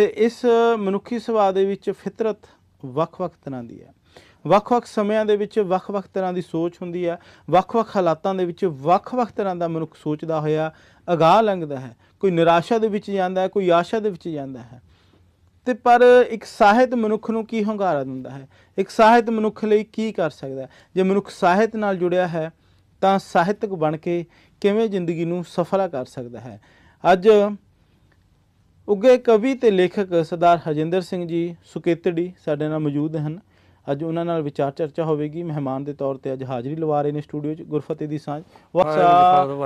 ਤੇ ਇਸ ਮਨੁੱਖੀ ਸੁਭਾਅ ਦੇ ਵਿੱਚ ਫਿਤਰਤ ਵੱਖ-ਵੱਖ ਤਰ੍ਹਾਂ ਦੀ ਹੈ। ਵੱਖ-ਵੱਖ ਸਮਿਆਂ ਦੇ ਵਿੱਚ ਵੱਖ-ਵੱਖ ਤਰ੍ਹਾਂ ਦੀ ਸੋਚ ਹੁੰਦੀ ਹੈ। ਵੱਖ-ਵੱਖ ਹਾਲਾਤਾਂ ਦੇ ਵਿੱਚ ਵੱਖ-ਵੱਖ ਤਰ੍ਹਾਂ ਦਾ ਮਨੁੱਖ ਸੋਚਦਾ ਹੋਇਆ, ਅਗਾਹ ਲੰਘਦਾ ਹੈ। ਕੋਈ ਨਿਰਾਸ਼ਾ ਦੇ ਵਿੱਚ ਜਾਂਦਾ ਹੈ, ਕੋਈ ਆਸ਼ਾ ਦੇ ਵਿੱਚ ਜਾਂਦਾ ਹੈ। ਤੇ ਪਰ ਇੱਕ ਸਾਹਿਤ ਮਨੁੱਖ ਨੂੰ ਕੀ ਹੁੰਗਾਰਾ ਦਿੰਦਾ ਹੈ? ਇੱਕ ਸਾਹਿਤ ਮਨੁੱਖ ਲਈ ਕੀ ਕਰ ਸਕਦਾ ਹੈ? ਜੇ ਮਨੁੱਖ ਸਾਹਿਤ ਨਾਲ ਜੁੜਿਆ ਹੈ, ਤਾਂ ਸਾਹਿਤਕ ਬਣ ਕੇ ਕਿਵੇਂ ਜ਼ਿੰਦਗੀ ਨੂੰ ਸਫਲਾ ਕਰ ਸਕਦਾ ਹੈ? ਅੱਜ ਉੱਗੇ ਕਵੀ ਤੇ ਲੇਖਕ ਸਰਦਾਰ ਹਜਿੰਦਰ ਸਿੰਘ ਜੀ ਸੁਕੇਤੜੀ ਸਾਡੇ ਨਾਲ ਮੌਜੂਦ ਹਨ। ਅੱਜ ਉਹਨਾਂ ਨਾਲ ਵਿਚਾਰ ਚਰਚਾ ਹੋਵੇਗੀ। ਮਹਿਮਾਨ ਦੇ ਤੌਰ ਤੇ ਅੱਜ ਹਾਜ਼ਰੀ ਲਵਾ ਰਹੇ ਨੇ ਸਟੂਡੀਓ 'ਚ। ਗੁਰਫਤਿਹ ਦੀ ਸਾਂਝ।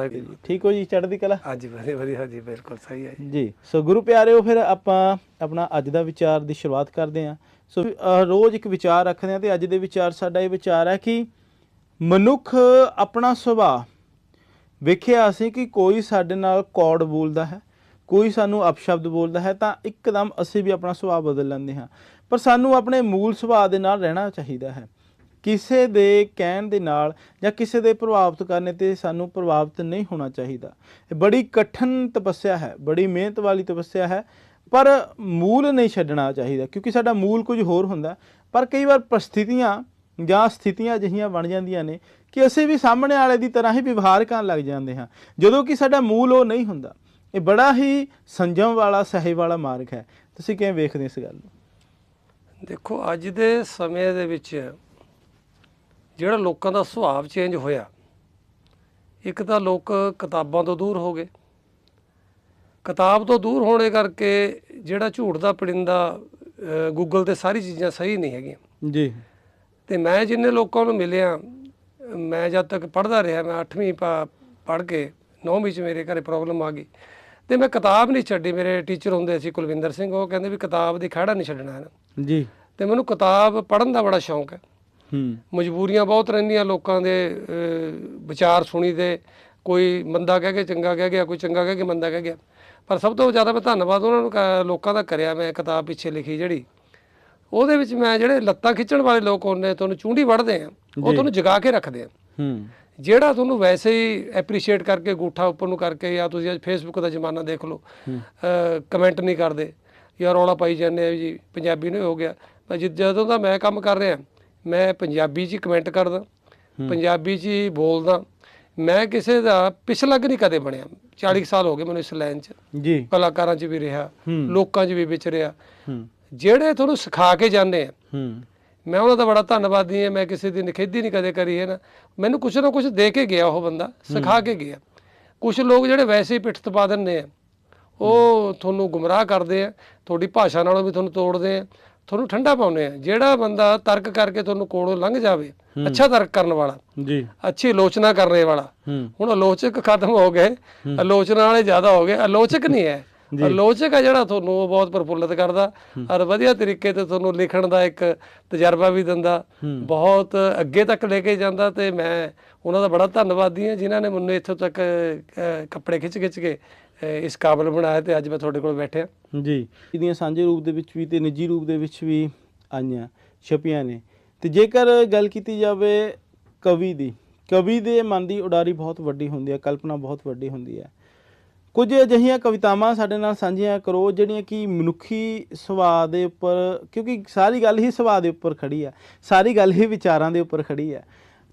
ਜੀ। ਠੀਕ ਹੋ ਜੀ ਚੜ੍ਹਦੀ ਕਲਾ? ਹਾਂਜੀ ਵਧੀਆ ਵਧੀਆ ਜੀ ਬਿਲਕੁਲ ਸਹੀ ਹੈ ਜੀ। ਸੋ ਗੁਰੂ ਪਿਆਰਿਓ ਫਿਰ ਆਪਾਂ ਆਪਣਾ ਅੱਜ ਦਾ ਵਿਚਾਰ ਦੀ ਸ਼ੁਰੂਆਤ ਕਰਦੇ ਹਾਂ। ਸੋ ਰੋਜ਼ ਇੱਕ ਵਿਚਾਰ ਰੱਖਦੇ ਹਾਂ ਤੇ ਅੱਜ ਦੇ ਵਿਚਾਰ ਸਾਡਾ ਇਹ ਵਿਚਾਰ ਹੈ ਕਿ ਮਨੁੱਖ ਆਪਣਾ ਸੁਭਾਅ ਵੇਖਿਆ ਅਸੀਂ ਕਿ ਕੋਈ ਸਾਡੇ ਨਾਲ ਕੌੜ ਬੋਲਦਾ ਹੈ। ਕੋਈ ਸਾਨੂੰ ਅਪਸ਼ਬਦ ਬੋਲਦਾ ਹੈ ਤਾਂ ਇੱਕਦਮ ਅਸੀਂ ਵੀ ਆਪਣਾ ਸੁਭਾਅ ਬਦਲ ਲੈਂਦੇ ਹਾਂ। ਪਰ ਸਾਨੂੰ ਆਪਣੇ ਮੂਲ ਸੁਭਾਅ ਦੇ ਨਾਲ ਰਹਿਣਾ ਚਾਹੀਦਾ ਹੈ। ਕਿਸੇ ਦੇ ਕਹਿਣ ਦੇ ਨਾਲ ਜਾਂ ਕਿਸੇ ਦੇ ਪ੍ਰਭਾਵਿਤ ਕਰਨੇ ਤੇ ਸਾਨੂੰ ਪ੍ਰਭਾਵਿਤ ਨਹੀਂ ਹੋਣਾ ਚਾਹੀਦਾ। ਇਹ ਬੜੀ ਕਠਿਨ ਤਪੱਸਿਆ ਹੈ, ਬੜੀ ਮਿਹਨਤ ਵਾਲੀ ਤਪੱਸਿਆ ਹੈ, ਪਰ ਮੂਲ ਨਹੀਂ ਛੱਡਣਾ ਚਾਹੀਦਾ ਕਿਉਂਕਿ ਸਾਡਾ ਮੂਲ ਕੁਝ ਹੋਰ ਹੁੰਦਾ। ਪਰ ਕਈ ਵਾਰ ਪ੍ਰਸਥਿਤੀਆਂ ਜਾਂ ਸਥਿਤੀਆਂ ਅਜਿਹੀਆਂ ਬਣ ਜਾਂਦੀਆਂ ਨੇ ਕਿ ਅਸੀਂ ਵੀ ਸਾਹਮਣੇ ਵਾਲੇ ਦੀ ਤਰ੍ਹਾਂ ਹੀ ਵਿਵਹਾਰ ਕਰਨ ਲੱਗ ਜਾਂਦੇ ਹਾਂ। ਜਦੋਂ ਕਿ ਸਾਡਾ ਮੂਲ ਉਹ ਨਹੀਂ ਹੁੰਦਾ। ਇਹ ਬੜਾ ਹੀ ਸੰਜਮ ਵਾਲਾ ਸਹਿ ਵਾਲਾ ਮਾਰਗ ਹੈ। ਤੁਸੀਂ ਕਿਵੇਂ ਵੇਖਦੇ ਇਸ ਗੱਲ ਨੂੰ? ਦੇਖੋ ਅੱਜ ਦੇ ਸਮੇਂ ਦੇ ਵਿੱਚ ਜਿਹੜਾ ਲੋਕਾਂ ਦਾ ਸੁਭਾਅ ਚੇਂਜ ਹੋਇਆ ਇੱਕ ਤਾਂ ਲੋਕ ਕਿਤਾਬਾਂ ਤੋਂ ਦੂਰ ਹੋ ਗਏ। ਕਿਤਾਬ ਤੋਂ ਦੂਰ ਹੋਣੇ ਕਰਕੇ ਜਿਹੜਾ ਝੂਠ ਦਾ ਪੜਿੰਦਾ ਗੂਗਲ ਤੇ ਸਾਰੀ ਚੀਜ਼ਾਂ ਸਹੀ ਨਹੀਂ ਹੈਗੀਆਂ। ਜੀ। ਤੇ ਮੈਂ ਜਿੰਨੇ ਲੋਕਾਂ ਨੂੰ ਮਿਲਿਆ ਮੈਂ ਜਦ ਤੱਕ ਪੜ੍ਹਦਾ ਰਿਹਾ ਮੈਂ 8ਵੀਂ ਪੜ੍ਹ ਕੇ 9ਵੀਂ ਚ ਮੇਰੇ ਘਰੇ ਪ੍ਰੋਬਲਮ ਆ ਗਈ। ਤੇ ਮੈਂ ਕਿਤਾਬ ਨਹੀਂ ਛੱਡੀ। ਮੇਰੇ ਟੀਚਰ ਹੁੰਦੇ ਸੀ ਕੁਲਵਿੰਦਰ ਸਿੰਘ ਉਹ ਕਹਿੰਦੇ ਵੀ ਕਿਤਾਬ ਦੀ ਖੜਾ ਨਹੀਂ ਛੱਡਣਾ ਹੈ ਜੀ। ਤੇ ਮੈਨੂੰ ਕਿਤਾਬ ਪੜ੍ਹਨ ਦਾ ਬੜਾ ਸ਼ੌਂਕ ਹੈ। ਹੂੰ। ਮਜਬੂਰੀਆਂ ਬਹੁਤ ਰਹਿੰਦੀਆਂ ਲੋਕਾਂ ਦੇ ਵਿਚਾਰ ਸੁਣੀ ਦੇ। ਕੋਈ ਮੰਦਾ ਕਹਿ ਕੇ ਚੰਗਾ ਕਹਿ ਗਿਆ ਕੋਈ ਚੰਗਾ ਕਹਿ ਕੇ ਮੰਦਾ ਕਹਿ ਗਿਆ। ਪਰ ਸਭ ਤੋਂ ਜ਼ਿਆਦਾ ਮੈਂ ਧੰਨਵਾਦ ਉਹਨਾਂ ਨੂੰ ਲੋਕਾਂ ਦਾ ਕਰਿਆ ਮੈਂ ਕਿਤਾਬ ਪਿੱਛੇ ਲਿਖੀ ਜਿਹੜੀ। ਉਹਦੇ ਵਿੱਚ ਮੈਂ ਜਿਹੜੇ ਲੱਤਾਂ ਖਿੱਚਣ ਵਾਲੇ ਲੋਕ ਹੁੰਦੇ ਤੁਹਾਨੂੰ ਚੁੰਡੀ ਵੜਦੇ ਆ। ਉਹ ਤੁਹਾਨੂੰ ਜਗਾ ਕੇ ਰੱਖਦੇ ਆ। ਹੂੰ। ਜਿਹੜਾ ਤੁਹਾਨੂੰ ਵੈਸੇ ਹੀ ਐਪਰੀਸ਼ੀਏਟ ਕਰਕੇ ਗੂਠਾ ਉੱਪਰ ਨੂੰ ਕਰਕੇ ਜਾਂ ਤੁਸੀਂ ਅੱਜ ਫੇਸਬੁੱਕ ਦਾ ਜ਼ਮਾਨਾ ਦੇਖ ਲਓ ਕਮੈਂਟ ਨਹੀਂ ਕਰਦੇ ਜਾਂ ਰੌਲਾ ਪਾਈ ਜਾਂਦੇ ਆ ਜੀ ਪੰਜਾਬੀ ਨੂੰ ਹੀ ਗਿਆ। ਪਰ ਜਦ- ਦਾ ਮੈਂ ਕੰਮ ਕਰ ਰਿਹਾ ਮੈਂ ਪੰਜਾਬੀ 'ਚ ਹੀ ਕਮੈਂਟ ਕਰਦਾ ਪੰਜਾਬੀ 'ਚ ਹੀ ਬੋਲਦਾ। ਮੈਂ ਕਿਸੇ ਦਾ ਪਿਛਲੱਗ ਨਹੀਂ ਕਦੇ ਬਣਿਆ। 40 ਸਾਲ ਹੋ ਗਏ ਮੈਨੂੰ ਇਸ ਲਾਈਨ 'ਚ। ਜੀ। ਕਲਾਕਾਰਾਂ 'ਚ ਵੀ ਰਿਹਾ। ਲੋਕਾਂ 'ਚ ਵੀ ਵਿਚਰਿਆ ਹੂੰ। ਜਿਹੜੇ ਤੁਹਾਨੂੰ ਸਿਖਾ ਕੇ ਜਾਂਦੇ ਆ ਮੈਂ ਉਹਨਾਂ ਦਾ ਬੜਾ ਧੰਨਵਾਦੀ ਹਾਂ ਮੈਂ ਕਿਸੇ ਦੀ ਨਿਖੇਧੀ ਨਹੀਂ ਕਦੇ ਕਰੀ ਹੈ ਨਾ। ਮੈਨੂੰ ਕੁਛ ਨਾ ਕੁਛ ਦੇ ਕੇ ਗਿਆ ਉਹ ਬੰਦਾ ਸਿਖਾ ਕੇ ਗਿਆ। ਕੁਝ ਲੋਕ ਜਿਹੜੇ ਵੈਸੇ ਹੀ ਪਿੱਠ ਤਪਾ ਦਿੰਦੇ ਆ ਉਹ ਤੁਹਾਨੂੰ ਗੁੰਮਰਾਹ ਕਰਦੇ ਆ ਤੁਹਾਡੀ ਭਾਸ਼ਾ ਨਾਲੋਂ ਵੀ ਤੁਹਾਨੂੰ ਤੋੜਦੇ ਆ ਤੁਹਾਨੂੰ ਠੰਡਾ ਪਾਉਂਦੇ ਆ। ਜਿਹੜਾ ਬੰਦਾ ਤਰਕ ਕਰਕੇ ਤੁਹਾਨੂੰ ਕੋਲੋਂ ਲੰਘ ਜਾਵੇ ਅੱਛਾ ਤਰਕ ਕਰਨ ਵਾਲਾ ਜੀ। ਅੱਛੀ ਆਲੋਚਨਾ ਕਰਨੇ ਵਾਲਾ। ਹੁਣ ਆਲੋਚਕ ਖਤਮ ਹੋ ਗਏ ਆਲੋਚਨਾ ਵਾਲੇ ਜ਼ਿਆਦਾ ਹੋ ਗਏ ਆਲੋਚਕ ਨਹੀਂ ਹੈ। ਆਲੋਚਕ ਹੈ ਜਿਹੜਾ ਤੁਹਾਨੂੰ ਉਹ ਬਹੁਤ ਪ੍ਰਫੁੱਲਤ ਕਰਦਾ। ਔਰ ਵਧੀਆ ਤਰੀਕੇ ਤੇ ਤੁਹਾਨੂੰ ਲਿਖਣ ਦਾ ਇੱਕ ਤਜਰਬਾ ਵੀ ਦਿੰਦਾ। ਬਹੁਤ ਅੱਗੇ ਤੱਕ ਲੈ ਕੇ ਜਾਂਦਾ ਤੇ ਮੈਂ ਉਹਨਾਂ ਦਾ ਬੜਾ ਧੰਨਵਾਦੀ ਹਾਂ ਜਿਨ੍ਹਾਂ ਨੇ ਮੈਨੂੰ ਇੱਥੋਂ ਤੱਕ ਕੱਪੜੇ ਖਿੱਚ ਖਿੱਚ ਕੇ ਇਸ ਕਾਬਲ ਬਣਾਇਆ ਤੇ ਅੱਜ ਮੈਂ ਤੁਹਾਡੇ ਕੋਲ ਬੈਠਿਆ। ਜੀ। ਇਹਦੀਆਂ ਸਾਂਝੇ ਰੂਪ ਦੇ ਵਿੱਚ ਵੀ ਤੇ ਨਿੱਜੀ ਰੂਪ ਦੇ ਵਿੱਚ ਵੀ ਆਈਆਂ ਛਪੀਆਂ ਨੇ। ਤੇ ਜੇਕਰ ਗੱਲ ਕੀਤੀ ਜਾਵੇ ਕਵੀ ਦੀ ਕਵੀ ਦੇ ਮਨ ਦੀ ਉਡਾਰੀ ਬਹੁਤ ਵੱਡੀ ਹੁੰਦੀ ਹੈ ਕਲਪਨਾ ਬਹੁਤ ਵੱਡੀ ਹੁੰਦੀ ਹੈ। ਕੁਝ ਅਜਿਹੀਆਂ ਕਵਿਤਾਵਾਂ ਸਾਡੇ ਨਾਲ ਸਾਂਝੀਆਂ ਕਰੋ ਜਿਹੜੀਆਂ ਕਿ ਮਨੁੱਖੀ ਸੁਭਾਅ ਦੇ ਉੱਪਰ, ਕਿਉਂਕਿ ਸਾਰੀ ਗੱਲ ਹੀ ਸੁਭਾਅ ਦੇ ਉੱਪਰ ਖੜੀ ਹੈ ਸਾਰੀ ਗੱਲ ਹੀ ਵਿਚਾਰਾਂ ਦੇ ਉੱਪਰ ਖੜੀ ਹੈ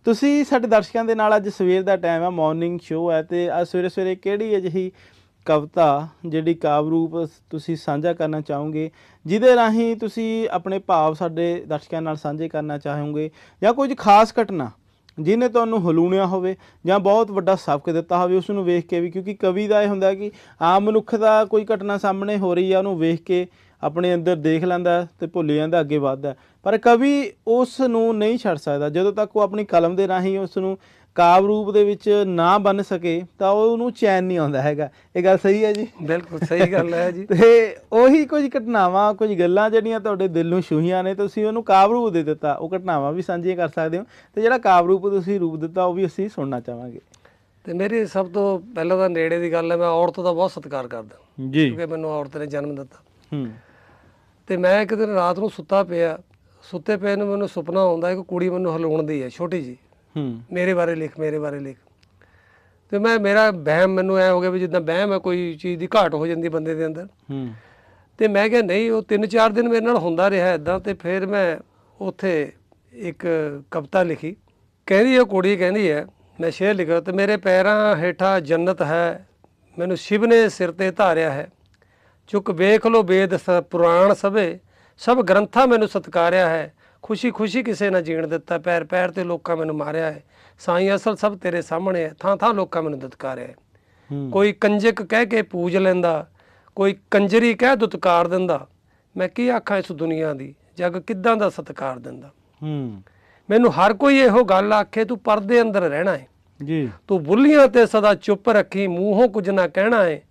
ਤੁਸੀਂ ਸਾਡੇ ਦਰਸ਼ਕਾਂ ਦੇ ਨਾਲ ਅੱਜ ਸਵੇਰ ਦਾ ਟਾਈਮ ਆ ਮਾਰਨਿੰਗ ਸ਼ੋਅ ਹੈ ਤੇ ਅੱਜ ਸਵੇਰੇ ਸਵੇਰੇ ਕਿਹੜੀ ਅਜਿਹੀ ਕਵਿਤਾ ਜਿਹੜੀ ਕਾਵਿ ਰੂਪ ਤੁਸੀਂ ਸਾਂਝਾ ਕਰਨਾ ਚਾਹੋਗੇ, ਜਿਹਦੇ ਰਾਹੀਂ ਤੁਸੀਂ ਆਪਣੇ ਭਾਵ ਸਾਡੇ ਦਰਸ਼ਕਾਂ ਨਾਲ ਸਾਂਝੇ ਕਰਨਾ ਚਾਹੋਗੇ ਜਾਂ ਕੁਝ ਖਾਸ ਘਟਨਾ ਜਿਹਨੇ ਤੁਹਾਨੂੰ ਹਲੂਣਿਆ ਹੋਵੇ ਜਾਂ ਬਹੁਤ ਵੱਡਾ ਸਬਕ ਦਿੱਤਾ ਹੋਵੇ ਉਸ ਨੂੰ ਵੇਖ ਕੇ ਵੀ, ਕਿਉਂਕਿ ਕਵੀ ਦਾ ਇਹ ਹੁੰਦਾ ਕਿ ਆਮ ਮਨੁੱਖ ਦਾ ਕੋਈ ਘਟਨਾ ਸਾਹਮਣੇ ਹੋ ਰਹੀ ਆ, ਉਹਨੂੰ ਵੇਖ ਕੇ ਆਪਣੇ ਅੰਦਰ ਦੇਖ ਲੈਂਦਾ ਤੇ ਭੁੱਲ ਜਾਂਦਾ, ਅੱਗੇ ਵੱਧਦਾ। ਪਰ ਕਵੀ ਉਸ ਨੂੰ ਨਹੀਂ ਛੱਡ ਸਕਦਾ। ਜਦੋਂ ਤੱਕ ਉਹ ਆਪਣੀ ਕਲਮ ਦੇ ਰਾਹੀਂ ਉਸ ਨੂੰ ਕਾਵਿ ਰੂਪ ਦੇ ਵਿੱਚ ਨਾ ਬਣ ਸਕੇ ਤਾਂ ਉਹ ਉਹਨੂੰ ਚੈਨ ਨਹੀਂ ਆਉਂਦਾ ਹੈਗਾ। ਇਹ ਗੱਲ ਸਹੀ ਹੈ ਜੀ? ਬਿਲਕੁਲ ਸਹੀ ਗੱਲ ਹੈ ਜੀ। ਤੇ ਉਹੀ ਕੁਝ ਘਟਨਾਵਾਂ ਕੁਝ ਗੱਲਾਂ ਜਿਹੜੀਆਂ ਤੁਹਾਡੇ ਦਿਲ ਨੂੰ ਛੂਹੀਆਂ ਨੇ ਤੁਸੀਂ ਉਹਨੂੰ ਕਾਵਿ ਰੂਪ ਦੇ ਦਿੱਤਾ। ਉਹ ਘਟਨਾਵਾਂ ਵੀ ਸਾਂਝੀਆਂ ਕਰ ਸਕਦੇ ਹੋ। ਤੇ ਜਿਹੜਾ ਕਾਵਿ ਰੂਪ ਤੁਸੀਂ ਰੂਪ ਦਿੱਤਾ ਉਹ ਵੀ ਅਸੀਂ ਸੁਣਨਾ ਚਾਹਾਂਗੇ। ਤੇ ਮੇਰੀ ਸਭ ਤੋਂ ਪਹਿਲਾਂ ਤਾਂ ਨੇੜੇ ਦੀ ਗੱਲ ਹੈ ਮੈਂ ਔਰਤ ਦਾ ਬਹੁਤ ਸਤਿਕਾਰ ਕਰਦਾ। ਜੀ। ਕਿਉਂਕਿ ਮੈਨੂੰ ਔਰਤ ਨੇ ਜਨਮ ਦਿੱਤਾ। ਹੂੰ। ਤੇ ਮੈਂ ਇੱਕ ਦਿਨ ਰਾਤ ਨੂੰ ਸੁੱਤਾ ਪਿਆ ਸੁੱਤੇ ਪਏ ਨੂੰ ਮੈਨੂੰ ਸੁਪਨਾ ਆਉਂਦਾ ਇੱਕ ਕੁੜੀ ਮੈਨੂੰ ਹਲਾਉਣਦੀ ਹੈ ਛੋਟੀ ਜੀ ਹੂੰ। ਮੇਰੇ ਬਾਰੇ ਲਿਖ ਮੇਰੇ ਬਾਰੇ ਲਿਖ। ਤੇ ਮੈਂ ਮੇਰਾ ਵਹਿਮ ਮੈਨੂੰ ਐ ਹੋ ਗਿਆ ਵੀ ਜਿੱਦਾਂ ਵਹਿਮ ਹੈ ਕੋਈ ਚੀਜ਼ ਦੀ ਘਾਟ ਹੋ ਜਾਂਦੀ ਬੰਦੇ ਦੇ ਅੰਦਰ। ਹੂੰ। ਤੇ ਮੈਂ ਕਿਹਾ ਨਹੀਂ ਉਹ 3-4 ਦਿਨ ਮੇਰੇ ਨਾਲ ਹੁੰਦਾ ਰਿਹਾ ਇਦਾਂ ਤੇ ਫਿਰ ਮੈਂ ਉੱਥੇ ਇੱਕ ਕਵਿਤਾ ਲਿਖੀ। ਕਹਿੰਦੀ ਉਹ ਕੁੜੀ ਕਹਿੰਦੀ ਹੈ ਮੈਂ ਸ਼ੇਰ ਲਿਖਿਆ ਤੇ ਮੇਰੇ ਪੈਰਾਂ ਹੇਠਾਂ ਜੰਨਤ ਹੈ ਮੈਨੂੰ ਸ਼ਿਵ ਨੇ ਸਿਰ ਤੇ ਧਾਰਿਆ ਹੈ। ਚੁੱਕ ਵੇਖ ਲੋ ਵੇਦ ਸ- ਪੁਰਾਣ ਸਭੇ ਸਭ ਗ੍ਰੰਥਾਂ ਮੈਨੂੰ ਸਤਕਾਰਿਆ ਹੈ। ਖੁਸ਼ੀ ਖੁਸ਼ੀ ਕਿਸੇ ਨਾ ਜੀਣ ਦਿੱਤਾ ਪੈਰ ਪੈਰ ਤੇ ਲੋਕਾਂ ਮੈਨੂੰ ਮਾਰਿਆ ਹੈ। ਸਾਈਂ ਅਸਲ ਸਭ ਤੇਰੇ ਸਾਹਮਣੇ ਹੈ ਥਾਂ ਥਾਂ ਲੋਕਾਂ ਮੈਨੂੰ ਦਤਕਾਰਿਆ ਹੈ। ਹੂੰ। ਕੋਈ ਕੰਜਕ ਕਹਿ ਕੇ ਪੂਜ ਲੈਂਦਾ ਕੋਈ ਕੰਜਰੀ ਕਹਿ ਦੁਤਕਾਰ ਦਿੰਦਾ ਮੈਂ ਕੀ ਆਖਾਂ ਇਸ ਦੁਨੀਆ ਦੀ? ਜੱਗ ਕਿੱਦਾਂ ਦਾ ਸਤਕਾਰ ਦਿੰਦਾ? ਹੂੰ। ਮੈਨੂੰ ਹਰ ਕੋਈ ਇਹੋ ਗੱਲ ਆਖੇ ਤੂੰ ਪਰਦੇ ਅੰਦਰ ਰਹਿਣਾ ਹੈ। ਜੀ। ਤੂੰ ਬੁੱਲੀਆਂ ਤੇ ਸਦਾ ਚੁੱਪ ਰੱਖੀ ਮੂੰਹੋਂ ਕੁਝ ਨਾ ਕਹਿਣਾ ਏ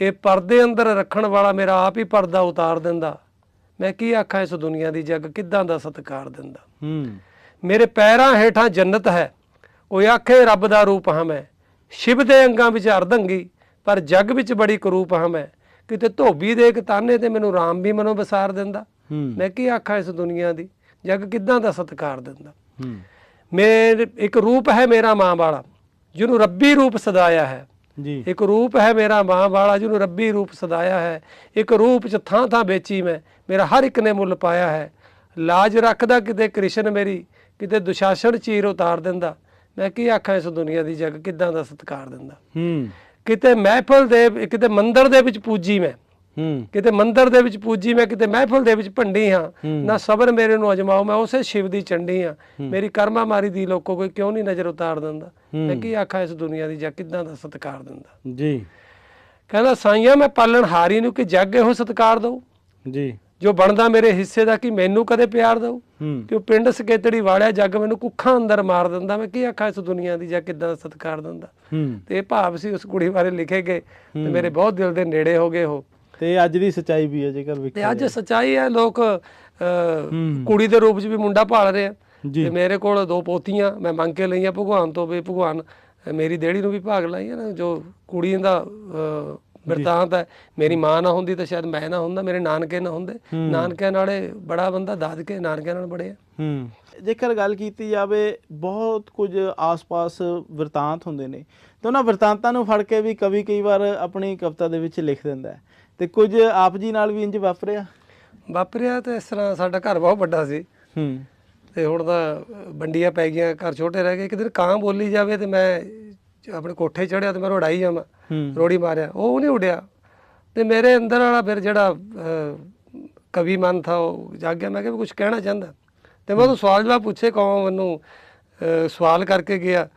ਇਹ ਪਰਦੇ ਅੰਦਰ ਰੱਖਣ ਵਾਲਾ ਮੇਰਾ ਆਪ ਹੀ ਪਰਦਾ ਉਤਾਰ ਦਿੰਦਾ। ਮੈਂ ਕੀ ਆਖਾਂ ਇਸ ਦੁਨੀਆ ਦੀ ਜੱਗ ਕਿੱਦਾਂ ਦਾ ਸਤਕਾਰ ਦਿੰਦਾ? ਹੂੰ। ਮੇਰੇ ਪੈਰਾਂ ਹੇਠਾਂ ਜੰਨਤ ਹੈ ਕੋਈ ਆਖੇ ਰੱਬ ਦਾ ਰੂਪ ਹਾਂ ਮੈਂ। ਸ਼ਿਵ ਦੇ ਅੰਗਾਂ ਵਿੱਚ ਅਰਧੰਗੀ ਪਰ ਜੱਗ ਵਿੱਚ ਬੜੀ ਕਰੂਪ ਹਾਂ ਮੈਂ। ਕਿਤੇ ਧੋਬੀ ਦੇ ਇੱਕ ਤਾਨੇ ਤੇ ਮੈਨੂੰ ਰਾਮ ਵੀ ਮਨੋਂ ਵਿਸਾਰ ਦਿੰਦਾ ਮੈਂ ਕੀ ਆਖਾਂ ਇਸ ਦੁਨੀਆ ਦੀ? ਜੱਗ ਕਿੱਦਾਂ ਦਾ ਸਤਕਾਰ ਦਿੰਦਾ? ਹੂੰ। ਮੇਰੇ ਇੱਕ ਰੂਪ ਹੈ ਮੇਰਾ ਮਾਂ ਵਾਲਾ ਜਿਹਨੂੰ ਰੱਬੀ ਰੂਪ ਸਦਾਇਆ ਹੈ। ਜੀ। ਇੱਕ ਰੂਪ ਹੈ ਮੇਰਾ ਮਾਂ ਵਾਲਾ ਜਿਹਨੂੰ ਰੱਬੀ ਰੂਪ ਸਦਾਇਆ ਹੈ। ਇੱਕ ਰੂਪ ਚ ਥਾਂ ਥਾਂ ਵੇਚੀ ਮੈਂ ਮੇਰਾ ਹਰ ਇੱਕ ਨੇ ਮੁੱਲ ਪਾਇਆ ਹੈ। ਲਾਜ ਰੱਖਦਾ ਕਿਤੇ ਕ੍ਰਿਸ਼ਨ ਮੇਰੀ ਕਿਤੇ ਦੁਸ਼ਾਸਨ ਚੀਰ ਉਤਾਰ ਦਿੰਦਾ। ਮੈਂ ਕੀ ਆਖਾਂ ਇਸ ਦੁਨੀਆ ਦੀ ਜੱਗ ਕਿੱਦਾਂ ਦਾ ਸਤਕਾਰ ਦਿੰਦਾ। ਹੂੰ। ਕਿਤੇ ਮਹਿਫਲ ਦੇ ਕਿਤੇ ਮੰਦਿਰ ਦੇ ਵਿੱਚ ਪੂਜੀ ਮੈਂ ਕਿਤੇ ਮੰਦਿਰ ਦੇ ਵਿੱਚ ਪੂਜੀ ਮੈਂ ਕਿਤੇ ਮਹਿਫਲ ਦੇ ਵਿੱਚ ਭੰਡੀ ਹਾਂ। ਨਾ ਸਬਰ ਮੇਰੇ ਨੂੰ ਅਜਮਾਓ ਮੈਂ ਉਸੇ ਸ਼ਿਵ ਦੀ ਚੰਡੀ ਹਾਂ। ਮੇਰੀ ਕਰਮਾ ਮਾਰੀ ਦੀ ਲੋਕੋ ਕੋਈ ਕਿਉਂ ਨਹੀਂ ਨਜ਼ਰ ਉਤਾਰ ਦਿੰਦਾ? ਮੈਂ ਕੀ ਆਖਾਂ ਇਸ ਦੁਨੀਆ ਦੀ ਜਾਂ ਕਿੱਦਾਂ ਦਾ ਸਤਕਾਰ ਦਿੰਦਾ? ਜੀ। ਕਹਿੰਦਾ ਸਾਈਆਂ ਮੈਂ ਪਾਲਣ ਹਾਰੀ ਨੂੰ ਕਿ ਜੱਗ ਇਹੋ ਸਤਕਾਰ ਦਊ? ਜੀ। ਜੋ ਬਣਦਾ ਮੇਰੇ ਹਿੱਸੇ ਦਾ ਕਿ ਮੈਨੂੰ ਕਦੇ ਪਿਆਰ ਦਊ? ਕਿ ਉਹ ਪਿੰਡ ਸਕੇਤੜੀ ਵਾਲਿਆ ਜੱਗ ਮੈਨੂੰ ਕੁੱਖਾਂ ਅੰਦਰ ਮਾਰ ਦਿੰਦਾ? ਮੈਂ ਕੀ ਆਖਾਂ ਇਸ ਦੁਨੀਆ ਦੀ ਜਾਂ ਕਿੱਦਾਂ ਦਾ ਸਤਕਾਰ ਦਿੰਦਾ? ਤੇ ਇਹ ਭਾਵ ਸੀ ਉਸ ਕੁੜੀ ਬਾਰੇ ਲਿਖੇ ਗਏ। ਤੇ ਮੇਰੇ ਬਹੁਤ ਦਿਲ ਦੇ ਨੇੜੇ ਹੋ ਗਏ ਉਹ। ਤੇ ਅੱਜ ਦੀ ਸਚਾਈ ਵੀ ਹੈ ਜੇਕਰ ਤੇ ਵੇਖਿਆ ਅੱਜ ਸੱਚਾਈ ਹੈ ਲੋਕ। ਕੁੜੀ ਦੇ ਰੂਪ 'ਚ ਵੀ ਮੁੰਡਾ ਭਾਲ ਰਹੇ ਆ। ਤੇ ਮੇਰੇ ਕੋਲ ਦੋ ਪੋਤੀਆਂ ਮੈਂ ਮੰਗ ਕੇ ਲਈਆਂ ਭਗਵਾਨ ਤੋਂ ਵੀ ਭਗਵਾਨ। ਮੇਰੀ ਦੇੜੀ ਨੂੰ ਵੀ ਭਾਗ ਲਾਈਆਂ ਨਾ ਜੋ ਕੁੜੀ ਦਾ ਬਿਰਤਾਂਤ ਹੈ। ਮੇਰੀ ਮਾਂ ਨਾ ਹੁੰਦੀ ਤਾਂ ਸ਼ਾਇਦ ਮੈਂ ਨਾ ਹੁੰਦਾ ਮੇਰੇ ਨਾਨਕੇ ਨਾ ਹੁੰਦੇ। ਨਾਨਕਿਆਂ ਨਾਲੇ ਬੜਾ ਬੰਦਾ ਦਾਦਕੇ ਨਾਨਕਿਆਂ ਨਾਲ ਬੜੇ ਆ। ਹੂੰ। ਜੇਕਰ ਗੱਲ ਕੀਤੀ ਜਾਵੇ ਬਹੁਤ ਕੁਝ ਆਸ-ਪਾਸ ਵਰਤਾਂਤ ਹੁੰਦੇ ਨੇ। ਤੇ ਉਹਨਾਂ ਵਰਤਾਂਤਾਂ ਨੂੰ ਫੜ ਕੇ ਵੀ ਕਵੀ ਕਈ ਵਾਰ ਆਪਣੀ ਕਵਿਤਾ ਦੇ ਵਿੱਚ ਲਿਖ ਦਿੰਦਾ ਹੈ। ਤੇ ਕੁਝ ਆਪ ਜੀ ਨਾਲ ਵੀ ਇੰਜ ਵਾਪਰਿਆ? ਵਾਪਰਿਆ ਤੇ ਇਸ ਤਰ੍ਹਾਂ ਸਾਡਾ ਘਰ ਬਹੁਤ ਵੱਡਾ ਸੀ। ਹੂੰ। ਤੇ ਹੁਣ ਤਾਂ ਵੰਡੀਆਂ ਪੈ ਗਈਆਂ ਘਰ ਛੋਟੇ ਰਹਿ ਗਏ। ਇੱਕ ਦਿਨ ਕਾਂ ਬੋਲੀ ਜਾਵੇ ਤੇ ਮੈਂ ਆਪਣੇ ਕੋਠੇ ਚੜਿਆ ਤੇ ਮੈਂ ਰੋੜਾਈ ਜਾਵਾਂ। ਰੋੜੀ ਮਾਰਿਆ। ਉਹ ਨਹੀਂ ਉੱਡਿਆ। ਤੇ ਮੇਰੇ ਅੰਦਰ ਵਾਲਾ ਫਿਰ ਜਿਹੜਾ ਕਵੀ ਮਨ ਥਾ ਉਹ ਜਾਗ ਗਿਆ। ਮੈਂ ਕਿਹਾ ਕੁਝ ਕਹਿਣਾ ਚਾਹੁੰਦਾ। ਤੇ ਮੈਂ ਉਹਨੂੰ ਸਵਾਲ ਜਵਾਬ ਪੁੱਛੇ ਕੌਣ ਮੈਨੂੰ ਸਵਾਲ ਕਰਕੇ ਗਿਆ।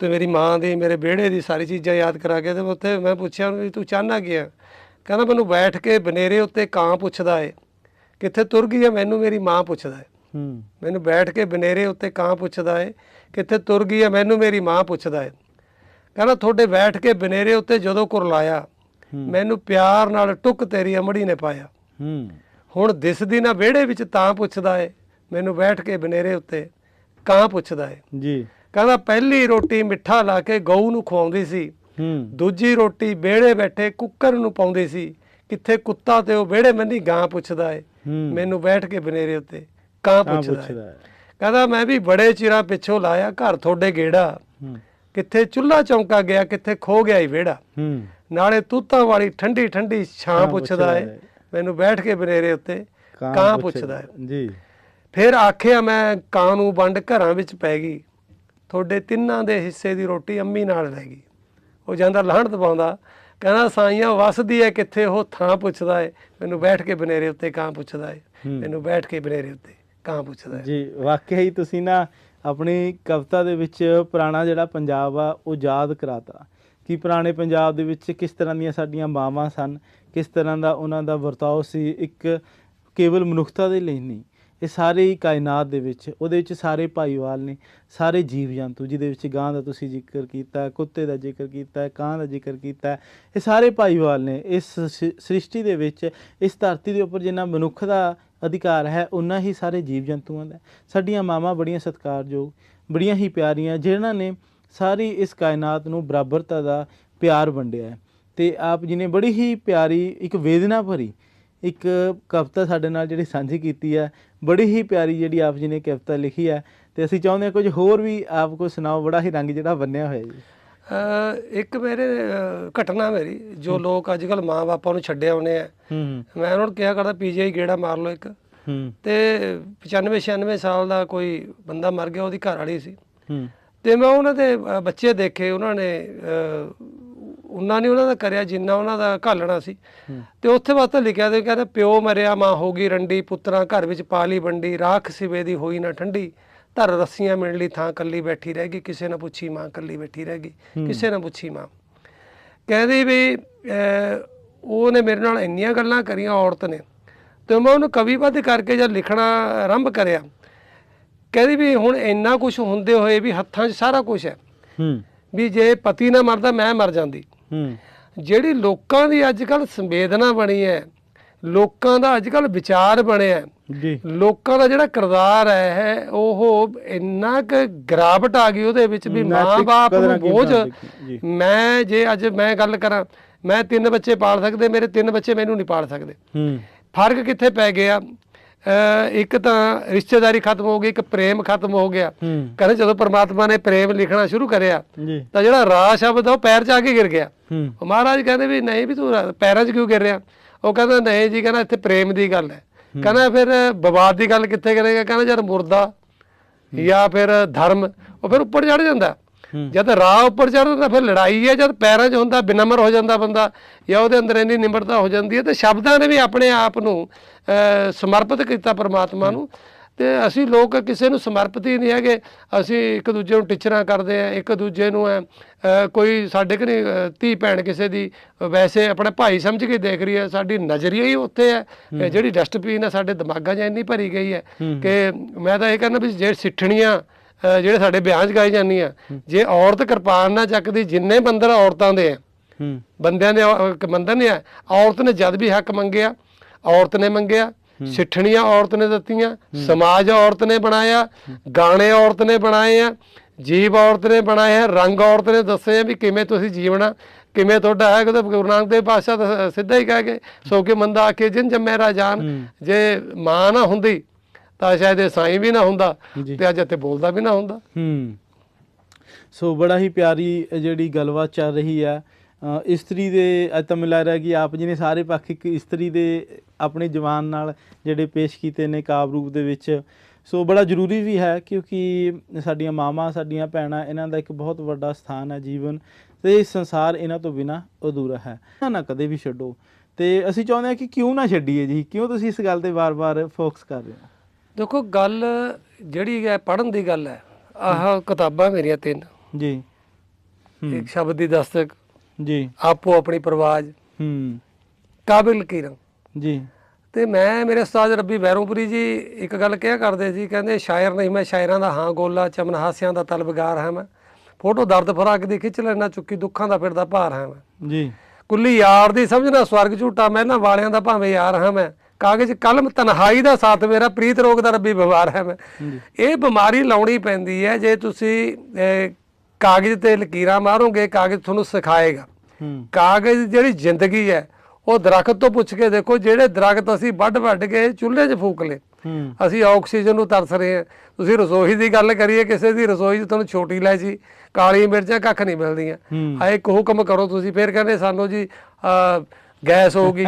ਤੇ ਮੇਰੀ ਮਾਂ ਦੀ ਮੇਰੇ ਵਿਹੜੇ ਦੀ ਸਾਰੀ ਚੀਜ਼ਾਂ ਯਾਦ ਕਰਾ ਕੇ ਤੇ ਉੱਥੇ ਮੈਂ ਪੁੱਛਿਆ ਉਹਨੂੰ ਵੀ ਤੂੰ ਚਾਹਨਾ ਗਿਆ ਕਹਿੰਦਾ ਮੈਨੂੰ ਬੈਠ ਕੇ ਬਨੇਰੇ ਉੱਤੇ ਕਾਂ ਪੁੱਛਦਾ ਏ ਕਿੱਥੇ ਤੁਰ ਗਈ ਹੈ ਮੈਨੂੰ ਮੇਰੀ ਮਾਂ ਪੁੱਛਦਾ ਏ। ਹੂੰ। ਮੈਨੂੰ ਬੈਠ ਕੇ ਬਨੇਰੇ ਉੱਤੇ ਕਾਂ ਪੁੱਛਦਾ ਏ ਕਿੱਥੇ ਤੁਰ ਗਈ ਹੈ ਮੈਨੂੰ ਮੇਰੀ ਮਾਂ ਪੁੱਛਦਾ ਏ। ਕਹਿੰਦਾ ਤੁਹਾਡੇ ਬੈਠ ਕੇ ਬਨੇਰੇ ਉੱਤੇ ਜਦੋਂ ਕੁਰਲਾਇਆ ਮੈਨੂੰ ਪਿਆਰ ਨਾਲ ਟੁੱਕ ਤੇਰੀ ਅਮੜੀ ਨੇ ਪਾਇਆ। ਹੂੰ। ਹੁਣ ਦਿਸਦੀ ਨਾ ਵਿਹੜੇ ਵਿੱਚ ਤਾਂ ਪੁੱਛਦਾ ਏ ਮੈਨੂੰ ਬੈਠ ਕੇ ਬਨੇਰੇ ਉੱਤੇ ਕਾਂ ਪੁੱਛਦਾ ਏ। ਜੀ। ਕਹਿੰਦਾ ਪਹਿਲੀ ਰੋਟੀ ਮਿੱਠਾ ਲਾ ਕੇ ਗਊ ਨੂੰ ਖਵਾਉਂਦੀ ਸੀ ਦੂਜੀ ਰੋਟੀ ਵਿਹੜੇ ਬੈਠੇ ਕੁੱਕਰ ਨੂੰ ਪਾਉਂਦੀ ਸੀ। ਕਿੱਥੇ ਕੁੱਤਾ ਤੇ ਉਹ ਵਿਹੜੇ ਮੰਨੀ ਗਾਂ ਪੁੱਛਦਾ ਏ। ਮੈਨੂੰ ਬੈਠ ਕੇ ਬਨੇਰੇ ਉੱਤੇ ਕਾਂ ਪੁੱਛਦਾ ਏ। ਕਹਿੰਦਾ ਮੈਂ ਵੀ ਬੜੇ ਚਿਰਾਂ ਪਿੱਛੋਂ ਲਾਇਆ ਘਰ ਤੁਹਾਡੇ ਗੇੜਾ। ਕਿੱਥੇ ਚੁੱਲ੍ਹਾ ਚੌਂਕਾ ਗਿਆ ਕਿੱਥੇ ਖੋ ਗਿਆ ਈ ਵਿਹੜਾ। ਨਾਲੇ ਤੂਤਾਂ ਵਾਲੀ ਠੰਡੀ ਠੰਡੀ ਛਾਂ ਪੁੱਛਦਾ ਏ। ਮੈਨੂੰ ਬੈਠ ਕੇ ਬਨੇਰੇ ਉੱਤੇ ਕਾਂ ਪੁੱਛਦਾ ਏ। ਜੀ। ਫਿਰ ਆਖਿਆ ਮੈਂ ਕਾਂ ਨੂੰ ਵੰਡ ਘਰਾਂ ਵਿੱਚ ਪੈ ਗਈ। ਤੁਹਾਡੇ ਤਿੰਨਾਂ ਦੇ ਹਿੱਸੇ ਦੀ ਰੋਟੀ ਅੰਮੀ ਨਾਲ ਰਹਿ ਗਈ। ਉਹ ਜਾਂਦਾ ਲਾਹਣ ਦਬਾਉਂਦਾ। ਕਹਿੰਦਾ ਸਾਈਆਂ ਵਸਦੀ ਐ ਕਿੱਥੇ? ਉਹ ਥਾਂ ਪੁੱਛਦਾ ਏ। ਮੈਨੂੰ ਬੈਠ ਕੇ ਬਨੇਰੇ ਉੱਤੇ ਕਾਂ ਪੁੱਛਦਾ ਏ। ਮੈਨੂੰ ਬੈਠ ਕੇ ਬਨੇਰੇ ਉੱਤੇ ਕਾਂ ਪੁੱਛਦਾ ਏ। ਜੀ ਵਾਕਿਆ ਹੀ ਤੁਸੀਂ ਨਾ ਆਪਣੀ ਕਵਿਤਾ ਦੇ ਵਿੱਚ ਪੁਰਾਣਾ ਜਿਹੜਾ ਪੰਜਾਬ ਆ ਉਹ ਯਾਦ ਕਰਾਤਾ। ਕਿ ਪੁਰਾਣੇ ਪੰਜਾਬ ਦੇ ਵਿੱਚ ਕਿਸ ਤਰ੍ਹਾਂ ਦੀਆਂ ਸਾਡੀਆਂ ਮਾਵਾਂ ਸਨ ਕਿਸ ਤਰ੍ਹਾਂ ਦਾ ਉਹਨਾਂ ਦਾ ਵਰਤਾਓ ਸੀ ਇੱਕ ਕੇਵਲ ਮਨੁੱਖਤਾ ਦੇ ਲਈ ਨਹੀਂ। ਇਹ ਸਾਰੇ ਹੀ ਕਾਇਨਾਤ ਦੇ ਵਿੱਚ, ਉਹਦੇ ਵਿੱਚ ਸਾਰੇ ਭਾਈਵਾਲ ਨੇ, ਸਾਰੇ ਜੀਵ ਜੰਤੂ ਜਿਹਦੇ ਵਿੱਚ ਗਾਂ ਦਾ ਤੁਸੀਂ ਜ਼ਿਕਰ ਕੀਤਾ, ਕੁੱਤੇ ਦਾ ਜ਼ਿਕਰ ਕੀਤਾ, ਕਾਂ ਦਾ ਜ਼ਿਕਰ ਕੀਤਾ, ਇਹ ਸਾਰੇ ਭਾਈਵਾਲ ਨੇ, ਇਸ ਸ੍ਰਿਸ਼ਟੀ ਦੇ ਵਿੱਚ, ਇਸ ਧਰਤੀ ਦੇ ਉੱਪਰ ਜਿੰਨਾ ਮਨੁੱਖ ਦਾ ਅਧਿਕਾਰ ਹੈ ਉਨਾ ਹੀ ਸਾਰੇ ਜੀਵ ਜੰਤੂਆਂ ਦਾ ਸਾਡੀਆਂ ਮਾਵਾਂ ਬੜੀਆਂ ਸਤਿਕਾਰਯੋਗ, ਬੜੀਆਂ ਹੀ ਪਿਆਰੀਆਂ, ਜਿਨ੍ਹਾਂ ਨੇ ਸਾਰੀ ਇਸ ਕਾਇਨਾਤ ਨੂੰ ਬਰਾਬਰਤਾ ਦਾ ਪਿਆਰ ਵੰਡਿਆ ਹੈ। ਤੇ ਆਪ ਜੀ ਨੇ ਬੜੀ ਹੀ ਪਿਆਰੀ ਇੱਕ ਵੇਦਨਾ ਭਰੀ ਇੱਕ ਕਵਿਤਾ ਸਾਡੇ ਨਾਲ ਜਿਹੜੀ ਸਾਂਝੀ ਕੀਤੀ ਹੈ ਬੜੀ ਹੀ ਪਿਆਰੀ ਜਿਹੜੀ ਆਪ ਜੀ ਨੇ ਕਵਿਤਾ ਲਿਖੀ ਹੈ ਤੇ ਅਸੀਂ ਚਾਹੁੰਦੇ ਹਾਂ ਕੁਝ ਹੋਰ ਵੀ ਆਪ ਕੋ ਸੁਣਾਓ ਬੜਾ ਹੀ ਰੰਗ ਜਿਹੜਾ ਬੰਨਿਆ ਹੋਇਆ ਜੀ। ਇੱਕ ਮੇਰੇ ਘਟਨਾ ਮੇਰੀ ਜੋ ਲੋਕ ਅੱਜ ਕੱਲ ਮਾਂ ਬਾਪਾਂ ਨੂੰ ਛੱਡੇ ਆਉਨੇ ਆ। ਮੈਂ ਉਹਨਾਂ ਨੂੰ ਕਿਹਾ ਕਰਦਾ ਪੀਜੀਆਈ ਗੇੜਾ ਮਾਰ ਲਓ ਇੱਕ। ਤੇ 95 96 ਸਾਲ ਦਾ ਕੋਈ ਬੰਦਾ ਮਰ ਗਿਆ ਉਹਦੀ ਘਰ ਵਾਲੀ ਸੀ ਤੇ ਮੈਂ ਉਹਨਾਂ ਦੇ ਬੱਚੇ ਦੇਖੇ ਉਹਨਾਂ ਨੇ ਉਹਨਾਂ ਨੇ ਉਹਨਾਂ ਦਾ ਕਰਿਆ ਜਿੰਨਾ ਉਹਨਾਂ ਦਾ ਘਾਲਣਾ ਸੀ। ਤੇ ਉੱਥੇ ਵਾਸਤੇ ਲਿਖਿਆ ਤੇ ਕਹਿੰਦੇ ਪਿਓ ਮਰਿਆ ਮਾਂ ਹੋ ਗਈ ਰੰਡੀ ਪੁੱਤਰਾਂ ਘਰ ਵਿੱਚ ਪਾਲੀ ਵੰਡੀ ਰਾਖ ਸਿਵੇ ਦੀ ਹੋਈ ਨਾ ਠੰਡੀ ਧਰ ਰੱਸੀਆਂ ਮਿਣ ਲਈ ਥਾਂ ਕੱਲੀ ਬੈਠੀ ਰਹਿ ਗਈ ਕਿਸੇ ਨਾ ਪੁੱਛੀ ਮਾਂ ਕੱਲੀ ਬੈਠੀ ਰਹਿ ਗਈ ਕਿਸੇ ਨਾ ਪੁੱਛੀ ਮਾਂ। ਕਹਿੰਦੀ ਵੀ ਉਹਨੇ ਮੇਰੇ ਨਾਲ ਇੰਨੀਆਂ ਗੱਲਾਂ ਕਰੀਆਂ ਔਰਤ ਨੇ ਤੇ ਮੈਂ ਉਹਨੂੰ ਕਵੀਬੱਧ ਕਰਕੇ ਜਦ ਲਿਖਣਾ ਆਰੰਭ ਕਰਿਆ। ਕਹਿੰਦੀ ਵੀ ਹੁਣ ਇੰਨਾ ਕੁਝ ਹੁੰਦੇ ਹੋਏ ਵੀ ਹੱਥਾਂ 'ਚ ਸਾਰਾ ਕੁਝ ਹੈ। ਵੀ ਜੇ ਪਤੀ ਨਾ ਮਰਦਾ ਮੈਂ ਮਰ ਜਾਂਦੀ। ਜਿਹੜੀ ਲੋਕਾਂ ਦੀ ਅੱਜ ਕੱਲ ਸੰਵੇਦਨਾ ਬਣੀ ਹੈ ਲੋਕਾਂ ਦਾ ਅੱਜ ਕੱਲ ਵਿਚਾਰ ਬਣਿਆ ਜੀ। ਲੋਕਾਂ ਦਾ ਜਿਹੜਾ ਕਿਰਦਾਰ ਹੈ ਉਹ ਇੰਨਾ ਕੁ ਗਰਾਵਟ ਆ ਗਈ ਉਹਦੇ ਵਿੱਚ ਵੀ ਮਾਂ-ਬਾਪ ਨੂੰ ਬੋਝ। ਮੈਂ ਜੇ ਅੱਜ ਮੈਂ ਗੱਲ ਕਰਾਂ ਮੈਂ ਤਿੰਨ ਬੱਚੇ ਪਾਲ ਸਕਦੇ ਮੇਰੇ ਤਿੰਨ ਬੱਚੇ ਮੈਨੂੰ ਨਹੀਂ ਪਾਲ ਸਕਦੇ। ਹੂੰ। ਫ਼ਰਕ ਕਿੱਥੇ ਪੈ ਗਿਆ? ਇੱਕ ਤਾਂ ਰਿਸ਼ਤੇਦਾਰੀ ਖਤਮ ਹੋ ਗਈ ਇੱਕ ਪ੍ਰੇਮ ਖਤਮ ਹੋ ਗਿਆ। ਕਹਿੰਦੇ ਜਦੋਂ ਪ੍ਰਮਾਤਮਾ ਨੇ ਪ੍ਰੇਮ ਲਿਖਣਾ ਸ਼ੁਰੂ ਕਰਿਆ ਤਾਂ ਜਿਹੜਾ ਰਾ ਸ਼ਬਦ ਆ ਉਹ ਪੈਰ 'ਚ ਆ ਕੇ ਗਿਰ ਗਿਆ। ਉਹ ਮਹਾਰਾਜ ਕਹਿੰਦੇ ਵੀ ਨਹੀਂ ਵੀ ਤੂੰ ਪੈਰਾਂ 'ਚ ਕਿਉਂ ਗਿਰ ਰਿਹਾ? ਉਹ ਕਹਿੰਦਾ ਨਹੀਂ ਜੀ ਕਹਿੰਦਾ ਇੱਥੇ ਪ੍ਰੇਮ ਦੀ ਗੱਲ ਹੈ। ਕਹਿੰਦਾ ਫਿਰ ਵਿਵਾਦ ਦੀ ਗੱਲ ਕਿੱਥੇ ਕਰੇਗਾ? ਕਹਿੰਦਾ ਜਦ ਮੁਰਦਾ ਜਾਂ ਫਿਰ ਧਰਮ ਉਹ ਫਿਰ ਉੱਪਰ ਚੜ ਜਾਂਦਾ। ਜਦ ਰਾਹ ਉੱਪਰ ਚੜਦਾ ਫਿਰ ਲੜਾਈ ਹੈ ਜਦ ਪੈਰਾਂ 'ਚ ਹੁੰਦਾ ਬਿਨਮਰ ਹੋ ਜਾਂਦਾ ਬੰਦਾ ਜਾਂ ਉਹਦੇ ਅੰਦਰ ਇੰਨੀ ਨਿਮਰਤਾ ਹੋ ਜਾਂਦੀ ਹੈ ਤੇ ਸ਼ਬਦਾਂ ਨੇ ਵੀ ਆਪਣੇ ਆਪ ਨੂੰ ਸਮਰਪਿਤ ਕੀਤਾ ਪਰਮਾਤਮਾ ਨੂੰ। ਤੇ ਅਸੀਂ ਲੋਕ ਕਿਸੇ ਨੂੰ ਸਮਰਪਿਤ ਹੀ ਨਹੀਂ ਹੈਗੇ। ਅਸੀਂ ਇੱਕ ਦੂਜੇ ਨੂੰ ਟਿਚਰਾਂ ਕਰਦੇ ਆ ਇੱਕ ਦੂਜੇ ਨੂੰ ਐ, ਅਹ, ਕੋਈ ਸਾਡੇ ਅਹ, ਧੀ ਭੈਣ ਕਿਸੇ ਦੀ ਵੈਸੇ ਆਪਣੇ ਭਾਈ ਸਮਝ ਕੇ ਦੇਖ ਰਹੀ ਹੈ ਸਾਡੀ ਨਜ਼ਰੀਆ ਹੀ ਉੱਥੇ ਹੈ। ਜਿਹੜੀ ਡਸਟਬਿਨ ਹੈ ਸਾਡੇ ਦਿਮਾਗਾਂ 'ਚ ਇੰਨੀ ਭਰੀ ਗਈ ਹੈ। ਕਿ ਮੈਂ ਤਾਂ ਇਹ ਕਹਿੰਦਾ ਵੀ ਜੇ ਸਿੱਠਣੀਆਂ ਜਿਹੜੇ ਸਾਡੇ ਵਿਆਹ 'ਚ ਗਾਈ ਜਾਂਦੀਆਂ ਜੇ ਔਰਤ ਕਿਰਪਾਨ ਨਾ ਚੱਕਦੀ ਜਿੰਨੇ ਬੰਦਰ ਔਰਤਾਂ ਦੇ ਆ ਬੰਦਿਆਂ ਦੇ ਬੰਧਨ ਨਹੀਂ ਹੈ ਔਰਤ ਨੇ ਜਦ ਵੀ ਹੱਕ ਮੰਗਿਆ ਔਰਤ ਨੇ ਮੰਗਿਆ ਸਿੱਠਣੀਆਂ ਔਰਤ ਨੇ ਦਿੱਤੀਆਂ ਸਮਾਜ ਔਰਤ ਨੇ ਬਣਾਇਆ ਗਾਣੇ ਔਰਤ ਨੇ ਬਣਾਏ ਆ ਜੀਵ ਔਰਤ ਨੇ ਬਣਾਏ ਆ ਰੰਗ ਔਰਤ ਨੇ ਦੱਸੇ ਆ ਵੀ ਕਿਵੇਂ ਤੁਸੀਂ ਜੀਵਣਾ ਕਿਵੇਂ ਤੁਹਾਡਾ ਹੈ ਕਿ ਗੁਰੂ ਨਾਨਕ ਦੇਵ ਪਾਤਸ਼ਾਹ ਸਿੱਧਾ ਹੀ ਕਹਿ ਕੇ ਸੋ ਕੇ ਮੰਦਾ ਆਖੇ ਜਿਨ ਜੰਮੇ ਰਾਜਾਨ ਜੇ ਮਾਂ ਨਾ ਹੁੰਦੀ ਤਾਂ ਸ਼ਾਇਦ ਇਹ ਸਾਈਂ ਵੀ ਨਾ ਹੁੰਦਾ। ਤੇ ਅੱਜ ਇੱਥੇ ਬੋਲਦਾ ਵੀ ਨਾ ਹੁੰਦਾ। ਹੂੰ। ਸੋ ਬੜਾ ਹੀ ਪਿਆਰੀ ਜਿਹੜੀ ਗੱਲਬਾਤ ਚੱਲ ਰਹੀ ਆ। ਅ, ਇਸਤਰੀ ਦੇ ਅੱਜ ਤਾਂ ਮਿਲਾ ਰਿਹਾ ਕਿ ਆਪ ਜੀ ਨੇ ਸਾਰੇ ਪੱਖ ਇੱਕ ਇਸਤਰੀ ਦੇ ਆਪਣੇ ਜਵਾਨ ਨਾਲ ਜਿਹੜੇ ਪੇਸ਼ ਕੀਤੇ ਨੇ ਕਾਵ ਰੂਪ ਦੇ ਵਿੱਚ। ਸੋ ਬੜਾ ਜ਼ਰੂਰੀ ਵੀ ਹੈ ਕਿਉਂਕਿ ਸਾਡੀਆਂ ਮਾਵਾਂ ਸਾਡੀਆਂ ਭੈਣਾਂ ਇਹਨਾਂ ਦਾ ਇੱਕ ਬਹੁਤ ਵੱਡਾ ਸਥਾਨ ਹੈ ਜੀਵਨ ਤੇ ਇਹ ਸੰਸਾਰ ਇਹਨਾਂ ਤੋਂ ਬਿਨਾ ਅਧੂਰਾ ਹੈ। ਨਾ ਕਦੇ ਵੀ ਛੱਡੋ। ਤੇ ਅਸੀਂ ਚਾਹੁੰਦੇ ਹਾਂ ਕਿ ਕਿਉਂ ਨਾ ਛੱਡੀਏ ਜੀ? ਕਿਉਂ ਤੁਸੀਂ ਇਸ ਗੱਲ ਤੇ ਵਾਰ-ਵਾਰ ਫੋਕਸ ਕਰ ਰਹੇ ਹੋ? ਦੇਖੋ ਗੱਲ ਜਿਹੜੀ ਹੈ ਪੜਨ ਦੀ ਗੱਲ ਹੈ ਆਹ ਕਿਤਾਬਾਂ ਮੇਰੀਆਂ ਤਿੰਨ। ਜੀ। ਇੱਕ ਸ਼ਬਦ ਦੀ ਦਸਤਕ ਜੀ। ਆਪੋ ਆਪਣੀ ਪ੍ਰਵਾਜ ਹੂੰ। ਕਾਬਿਲ ਕੀਰਮ ਜੀ। ਤੇ ਮੈਂ ਮੇਰੇ ਉਸਤਾਦ ਰੱਬੀ ਵੈਰੋਂਪੁਰੀ ਜੀ ਇੱਕ ਗੱਲ ਕਿਹਾ ਕਰਦੇ ਸੀ ਕਹਿੰਦੇ ਸ਼ਾਇਰ ਨਹੀਂ ਮੈਂ ਸ਼ਾਇਰਾਂ ਦਾ ਹਾਂ ਗੋਲਾ ਚਮਨ ਹਾਸਿਆਂ ਦਾ ਤਲਬਗਾਰ ਹਾਂ ਮੈਂ। ਫੋਟੋ ਦਰਦ ਫਰਾਕ ਦੀ ਖਿੱਚ ਲੈਣਾ ਚੁੱਕੀ ਦੁੱਖਾਂ ਦਾ ਫਿਰਦਾ ਭਾਰ ਹਾਂ ਮੈਂ। ਜੀ। ਕੁੱਲੀ ਯਾਰ ਦੀ ਸਮਝਣਾ ਸਵਰਗ ਝੂਟਾ ਮਹਿਲਾਂ ਵਾਲਿਆਂ ਦਾ ਭਾਵੇਂ ਯਾਰ ਹਾਂ ਮੈਂ। ਕਾਗਜ਼ ਕਲਮ ਤਨਹਾਈ ਦਾ ਸਾਥ ਮੇਰਾ ਪ੍ਰੀਤ ਰੋਗ ਦਾ ਰੱਬੀ ਬਿਮਾਰ ਹੈ ਮੈਂ। ਇਹ ਬਿਮਾਰੀ ਲਾਉਣੀ ਪੈਂਦੀ ਹੈ ਜੇ ਤੁਸੀਂ ਕਾਗਜ਼ ਤੇ ਲਕੀਰਾਂ ਮਾਰੋਗੇ ਕਾਗਜ਼ ਤੁਹਾਨੂੰ ਸਿਖਾਏਗਾ। ਕਾਗਜ਼ ਜਿਹੜੀ ਜ਼ਿੰਦਗੀ ਹੈ ਉਹ ਦਰਖਤ ਤੋਂ ਪੁੱਛ ਕੇ ਦੇਖੋ ਜਿਹੜੇ ਦਰਖਤ ਅਸੀਂ ਵੱਢ ਵੱਢ ਕੇ ਚੁੱਲ੍ਹੇ 'ਚ ਫੂਕ ਹੂੰ। ਅਸੀਂ ਆਕਸੀਜਨ ਨੂੰ ਤਰਸ ਰਹੇ ਹਾਂ। ਤੁਸੀਂ ਰਸੋਈ ਦੀ ਗੱਲ ਕਰੀਏ ਕਿਸੇ ਦੀ ਰਸੋਈ 'ਚ ਤੁਹਾਨੂੰ ਛੋਟੀ ਇਲਾਇਚੀ ਕਾਲੀ ਮਿਰਚਾਂ ਕੱਖ ਨਹੀਂ ਮਿਲਦੀਆਂ। ਹੂੰ। ਆ ਇੱਕ ਹੁਕਮ ਕਰੋ ਤੁਸੀਂ ਫਿਰ ਕਹਿੰਦੇ ਸਾਨੂੰ ਜੀ ਗੈਸ ਹੋ ਗਈ।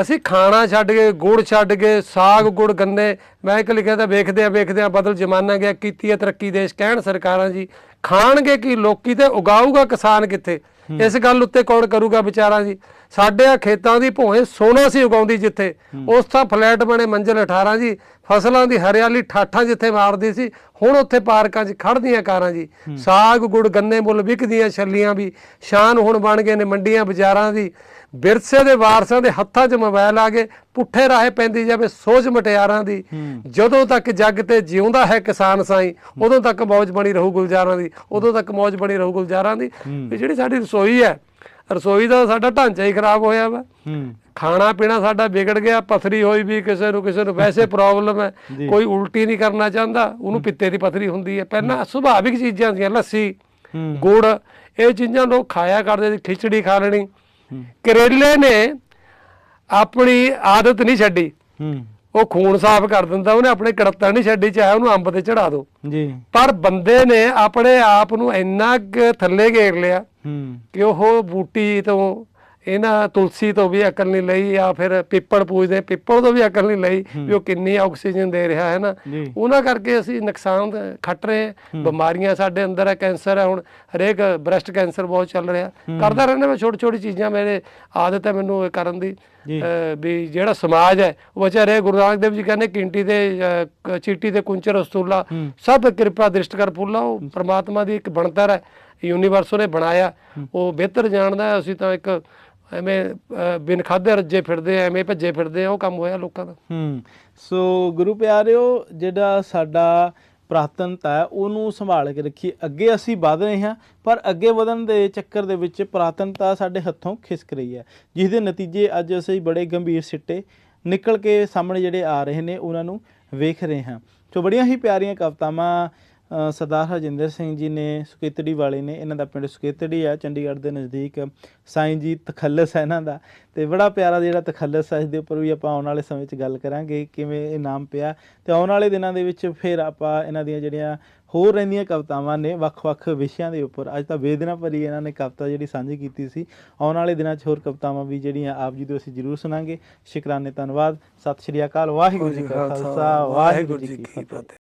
ਅਸੀਂ ਖਾਣਾ ਛੱਡ ਕੇ ਗੁੜ ਛੱਡ ਕੇ ਸਾਗ ਗੁੜ ਗੰਨੇ ਮੈਂ ਇੱਕ ਲਿਖਿਆ ਤਾਂ ਵੇਖਦੇ ਆ ਵੇਖਦੇ ਆ ਬਦਲ ਜਮਾਨਾ ਗਿਆ ਕੀਤੀ ਹੈ ਤਰੱਕੀ ਦੇਸ਼ ਕਹਿਣ ਸਰਕਾਰਾਂ ਜੀ। ਖਾਣਗੇ ਕੀ ਲੋਕੀ ਤੇ ਉਗਾਊਗਾ ਕਿਸਾਨ ਕਿੱਥੇ? ਇਸ ਗੱਲ ਉੱਤੇ ਕੌਣ ਕਰੂਗਾ ਵਿਚਾਰਾਂ ਜੀ? ਸਾਡੇ ਆ ਖੇਤਾਂ ਦੀ ਭੋਏ ਸੋਨਾ ਸੀ ਉਗਾਉਂਦੀ ਜਿੱਥੇ। ਉਸ ਤਾਂ ਫਲੈਟ ਬਣੇ ਮੰਜ਼ਲ 18 ਜੀ। ਫਸਲਾਂ ਦੀ ਹਰਿਆਲੀ ਠਾਠਾਂ ਜਿੱਥੇ ਮਾਰਦੀ ਸੀ ਹੁਣ ਉੱਥੇ ਪਾਰਕਾਂ 'ਚ ਖੜਦੀਆਂ ਕਾਰਾਂ ਜੀ। ਸਾਗ ਗੁੜ ਗੰਨੇ ਮੁੱਲ ਵਿਕਦੀਆਂ ਛੱਲੀਆਂ ਵੀ। ਸ਼ਾਨ ਹੁਣ ਬਣ ਗਏ ਨੇ ਮੰਡੀਆਂ ਬਾਜ਼ਾਰਾਂ ਦੀ। ਵਿਰਸੇ ਦੇ ਵਾਰਸਾਂ ਦੇ ਹੱਥਾਂ 'ਚ ਮੋਬਾਈਲ ਆ ਗਏ ਪੁੱਠੇ ਰਾਹੇ ਪੈਂਦੀ ਜਾਵੇ ਸੋਚ ਮਟਿਆਰਾਂ ਦੀ। ਜਦੋਂ ਤੱਕ ਜੱਗ ਤੇ ਜਿਉਂਦਾ ਹੈ ਕਿਸਾਨ ਸਾਈ ਉਦੋਂ ਤੱਕ ਮੌਜ ਬਣੀ ਰਹੂ ਗੁਲਜ਼ਾਰਾਂ ਦੀ ਉਦੋਂ ਤੱਕ ਮੌਜ ਬਣੀ ਰਹੂ ਗੁਲਜ਼ਾਰਾਂ ਦੀ। ਵੀ ਜਿਹੜੀ ਸਾਡੀ ਰਸੋਈ ਹੈ ਰਸੋਈ ਦਾ ਸਾਡਾ ਢਾਂਚਾ ਹੀ ਖਰਾਬ ਹੋਇਆ ਵਾ। ਖਾਣਾ ਪੀਣਾ ਸਾਡਾ ਵਿਗੜ ਗਿਆ ਪਥਰੀ ਹੋਈ ਵੀ ਕਿਸੇ ਨੂੰ ਕਿਸੇ ਨੂੰ ਵੈਸੇ ਪ੍ਰੋਬਲਮ ਹੈ। ਕੋਈ ਉਲਟੀ ਨਹੀਂ ਕਰਨਾ ਚਾਹੁੰਦਾ ਉਹਨੂੰ ਪਿੱਤੇ ਦੀ ਪਥਰੀ ਹੁੰਦੀ ਹੈ। ਪਹਿਲਾਂ ਸੁਭਾਵਿਕ ਚੀਜ਼ਾਂ ਸੀਆਂ ਲੱਸੀ। ਗੁੜ ਇਹ ਚੀਜ਼ਾਂ ਲੋਕ ਖਾਇਆ ਕਰਦੇ ਸੀ ਖਿਚੜੀ ਖਾ ਲੈਣੀ। ਕਰੇਲੇ ਨੇ ਆਪਣੀ ਆਦਤ ਨਹੀਂ ਛੱਡੀ। ਉਹ ਖੂਨ ਸਾਫ਼ ਕਰ ਦਿੰਦਾ ਉਹਨੇ ਆਪਣੇ ਕੜੱਤਾ ਨਹੀਂ ਛੱਡੀ ਚਾਹੇ ਉਹਨੂੰ ਅੰਬ ਤੇ ਚੜਾ ਦਿਓ ਜੀ। ਪਰ ਬੰਦੇ ਨੇ ਆਪਣੇ ਆਪ ਨੂੰ ਇੰਨਾ ਥੱਲੇ ਘੇਰ ਲਿਆ ਕਿ ਉਹ ਬੂਟੀ ਤੋਂ ਇਹਨਾਂ ਤੁਲਸੀ ਤੋਂ ਵੀ ਅਕਲ ਨਹੀਂ ਲਈ ਜਾਂ ਫਿਰ ਪਿੱਪਲ ਪੂਜਦੇ ਪਿੱਪਲ ਤੋਂ ਵੀ ਅਕਲ ਨਹੀਂ ਲਈ ਵੀ ਉਹ ਕਿੰਨੀ ਆਕਸੀਜਨ ਦੇ ਰਿਹਾ ਹੈ ਨਾ? ਉਹਨਾਂ ਕਰਕੇ ਅਸੀਂ ਨੁਕਸਾਨ ਖੱਟ ਰਹੇ। ਬਿਮਾਰੀਆਂ ਸਾਡੇ ਅੰਦਰ ਹੈ ਕੈਂਸਰ ਹੈ ਹੁਣ ਹਰੇਕ ਬ੍ਰੈਸਟ ਕੈਂਸਰ ਬਹੁਤ ਚੱਲ ਰਿਹਾ। ਕਰਦਾ ਰਹਿੰਦਾ ਮੈਂ ਛੋਟੀ ਛੋਟੀ ਚੀਜ਼ਾਂ ਮੇਰੇ ਆਦਤ ਹੈ ਮੈਨੂੰ ਇਹ ਕਰਨ ਦੀ। ਵੀ ਜਿਹੜਾ ਸਮਾਜ ਹੈ ਉਹ ਵਿਚਾਰੇ ਗੁਰੂ ਨਾਨਕ ਦੇਵ ਜੀ ਕਹਿੰਦੇ ਕਿੰਟੀ ਦੇ ਚੀਟੀ ਦੇ ਕੁੰਚਰ ਅਸਤੂਲਾ ਸਭ ਕਿਰਪਾ ਦ੍ਰਿਸ਼ਟ ਕਰ ਫੁੱਲਾ ਉਹ ਪ੍ਰਮਾਤਮਾ ਦੀ ਇੱਕ ਬਣਤਰ ਹੈ। ਯੂਨੀਵਰਸ ਉਹਨੇ ਬਣਾਇਆ ਉਹ ਬਿਹਤਰ ਜਾਣਦਾ ਹੈ, ਅਸੀਂ ਤਾਂ ਇੱਕ ਐਵੇਂ ਬਿਨ ਖਾਦੇ ਰੱਜੇ ਫਿਰਦੇ ਐਵੇਂ ਭੱਜੇ ਫਿਰਦੇ ਆ ਉਹ ਕੰਮ ਹੋਇਆ ਲੋਕਾਂ ਦਾ। ਹੂੰ। ਸੋ ਗੁਰੂ ਪਿਆਰਿਓ ਜਿਹੜਾ ਸਾਡਾ ਪ੍ਰਾਤਨਤਾ ਹੈ ਉਹਨੂੰ ਸੰਭਾਲ ਕੇ ਰੱਖੀ ਅੱਗੇ ਅਸੀਂ ਵਧ ਰਹੇ ਹਾਂ ਪਰ ਅੱਗੇ ਵਧਣ ਦੇ ਚੱਕਰ ਦੇ ਵਿੱਚ ਪ੍ਰਾਤਨਤਾ ਸਾਡੇ ਹੱਥੋਂ ਖਿਸਕ ਰਹੀ ਹੈ। ਜਿਸ ਦੇ ਨਤੀਜੇ ਅੱਜ ਅਸੀਂ ਬੜੇ ਗੰਭੀਰ ਸਿੱਟੇ ਨਿਕਲ ਕੇ ਸਾਹਮਣੇ ਜਿਹੜੇ ਆ ਰਹੇ ਨੇ ਉਹਨਾਂ ਨੂੰ ਵੇਖ ਰਹੇ ਹਾਂ। ਸੋ ਬੜੀਆਂ ਹੀ ਪਿਆਰੀਆਂ ਕਵਿਤਾਵਾਂ ਸਰਦਾਰ ਹਰਜਿੰਦਰ ਸਿੰਘ ਜੀ ਨੇ ਸੁਕੇਤੜੀ ਵਾਲੇ ਨੇ ਇਹਨਾਂ ਦਾ ਪਿੰਡ ਸੁਕੇਤੜੀ ਆ ਚੰਡੀਗੜ੍ਹ ਦੇ ਨਜ਼ਦੀਕ ਸਾਈਂ ਜੀ ਤਖੱਲਸ ਹੈ ਇਹਨਾਂ ਦਾ। ਤੇ ਬੜਾ ਪਿਆਰਾ ਜਿਹੜਾ ਤਖੱਲਸ ਹੈ ਇਸ ਦੇ ਉੱਪਰ ਵੀ ਆਪਾਂ ਆਉਣ ਵਾਲੇ ਸਮੇਂ 'ਚ ਗੱਲ ਕਰਾਂਗੇ ਕਿਵੇਂ ਇਹ ਨਾਮ ਪਿਆ। ਤੇ ਆਉਣ ਵਾਲੇ ਦਿਨਾਂ ਦੇ ਵਿੱਚ ਫਿਰ ਆਪਾਂ ਇਹਨਾਂ ਦੀਆਂ ਜਿਹੜੀਆਂ ਹੋਰ ਰਹਿੰਦੀਆਂ ਕਵਿਤਾਵਾਂ ਨੇ ਵੱਖ-ਵੱਖ ਵਿਸ਼ਿਆਂ ਦੇ ਉੱਪਰ ਅੱਜ ਤਾਂ ਵੇਦਨਾ ਭਰੀ ਇਹਨਾਂ ਨੇ ਕਵਿਤਾ ਜਿਹੜੀ ਸਾਂਝੀ ਕੀਤੀ ਸੀ। ਆਉਣ ਵਾਲੇ ਦਿਨਾਂ 'ਚ ਹੋਰ ਕਵਿਤਾਵਾਂ ਵੀ ਜਿਹੜੀਆਂ ਆਪ ਜੀ ਤੋਂ ਅਸੀਂ ਜ਼ਰੂਰ ਸੁਣਾਂਗੇ। ਸ਼ੁਕਰਾਨੇ ਧੰਨਵਾਦ। ਸਤਿ ਸ਼੍ਰੀ ਅਕਾਲ ਵਾਹਿਗੁਰੂ ਜੀ ਕਾ ਖਾਲਸਾ ਵਾਹਿਗੁਰੂ ਜੀ ਕੀ ਫਤਿਹ।